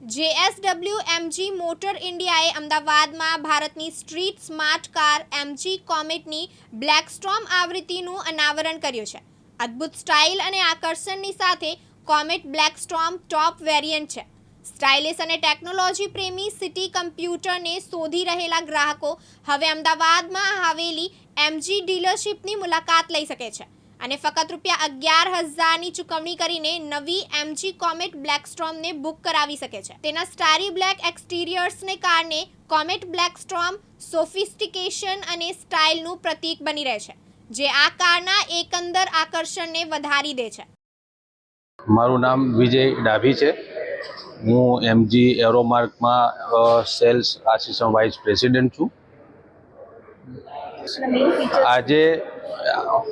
JSW MG motor ઇન્ડિયાએ અમદાવાદમાં ભારતની સ્ટ્રીટ સ્માર્ટ કાર એમજી કોમેટની બ્લેક સ્ટોર્મ આવૃત્તિનું અનાવરણ કર્યું છે. અદ્ભુત સ્ટાઇલ અને આકર્ષણની સાથે Comet black storm top variant છે. સ્ટાઇલિશ અને ટેકનોલોજી પ્રેમી સિટી કમ્પ્યુટરને શોધી રહેલા ગ્રાહકો હવે અમદાવાદમાં આવેલી એમજી ડીલરશીપની મુલાકાત લઈ શકે છે. અને ફક્ત રૂપિયા અગિયાર હજારની ચૂકવણી કરીને નવી એમજી કોમેટ બ્લેક સ્ટ્રોમને બુક કરાવી શકે છે. તેના સ્ટારી બ્લેક એક્સટીરિયર્સને કારણે કોમેટ બ્લેક સ્ટ્રોમ સોફિસ્ટિકેશન અને સ્ટાઇલનું પ્રતીક બની રહે છે, જે આ કારના એકંદર આકર્ષણને વધારી દે છે. મારું નામ વિજય ડાભી છે. હું એમજી એરોમાર્કમાં સેલ્સ આસિસ્ટન્ટ વાઇસ પ્રેસિડેન્ટ છું. આજે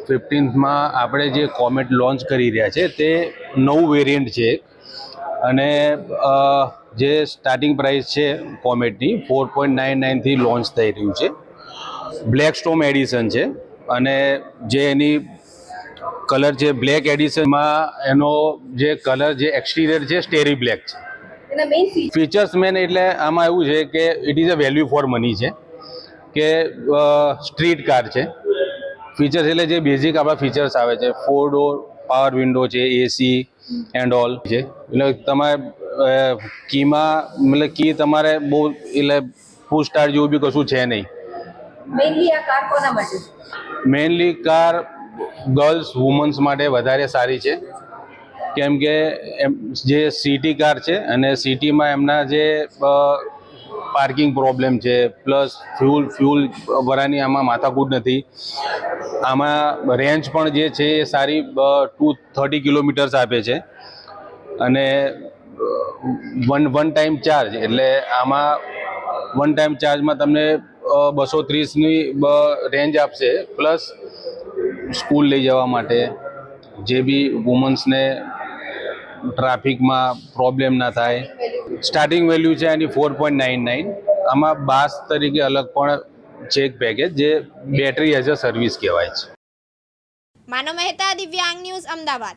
ફિફ્ટીન્થમાં આપણે જે કોમેટ લોન્ચ કરી રહ્યા છે તે નવું વેરિયન્ટ છે અને જે સ્ટાર્ટિંગ પ્રાઇસ છે કોમેટની ફોર પોઈન્ટ નાઇન નાઇનથી લોન્ચ થઈ રહ્યું છે. બ્લેક સ્ટોમ એડિશન છે. અને જે એની કલર છે બ્લેક એડિશનમાં એનો જે કલર જે એક્સટીરિયર છે સ્ટેરી બ્લેક છે. ફીચર્સ મેન એટલે આમાં એવું છે કે it is a value for money છે. કે સ્ટ્રીટ કાર છે. ફીચર્સ એટલે જે બેઝિક આપણા ફીચર્સ આવે છે ફોર ડોર પાવર વિન્ડો છે એસી એન્ડ ઓલ છે. એટલે તમારે કીમાં મતલબ કી તમારે બહુ એટલે ફૂ સ્ટાર જેવું બી કશું છે નહીં. મેઇનલી કાર ગર્લ્સ વુમન્સ માટે? વધારે સારી છે. કેમ કે એમ જે સિટી કાર છે અને સિટીમાં એમના જે પાર્કિંગ પ્રોબ્લેમ છે, પ્લસ ફ્યુલ ફ્યુલ ભરાની આમાં માથાકૂટ નથી. આમાં રેન્જ પણ જે છે એ સારી ટુ થર્ટી કિલોમીટર્સ આપે છે. અને વન વન ટાઈમ ચાર્જ એટલે આમાં વન ટાઈમ ચાર્જમાં તમને બસો ત્રીસની રેન્જ આપશે, પ્લસ સ્કૂલ લઈ જવા માટે જે બી વુમન્સને ટ્રાફિકમાં પ્રોબ્લેમ ના થાય. સ્ટાર્ટિંગ વેલ્યુ છે એની ફોર પોઈન્ટ નાઇન નાઇન આમાં બાસ તરીકે અલગ પણ છે એક પેકેજ જે બેટરી એઝ અ સર્વિસ કહેવાય છે. માનવ મહેતા દિવ્યાંગ ન્યૂઝ અમદાવાદ.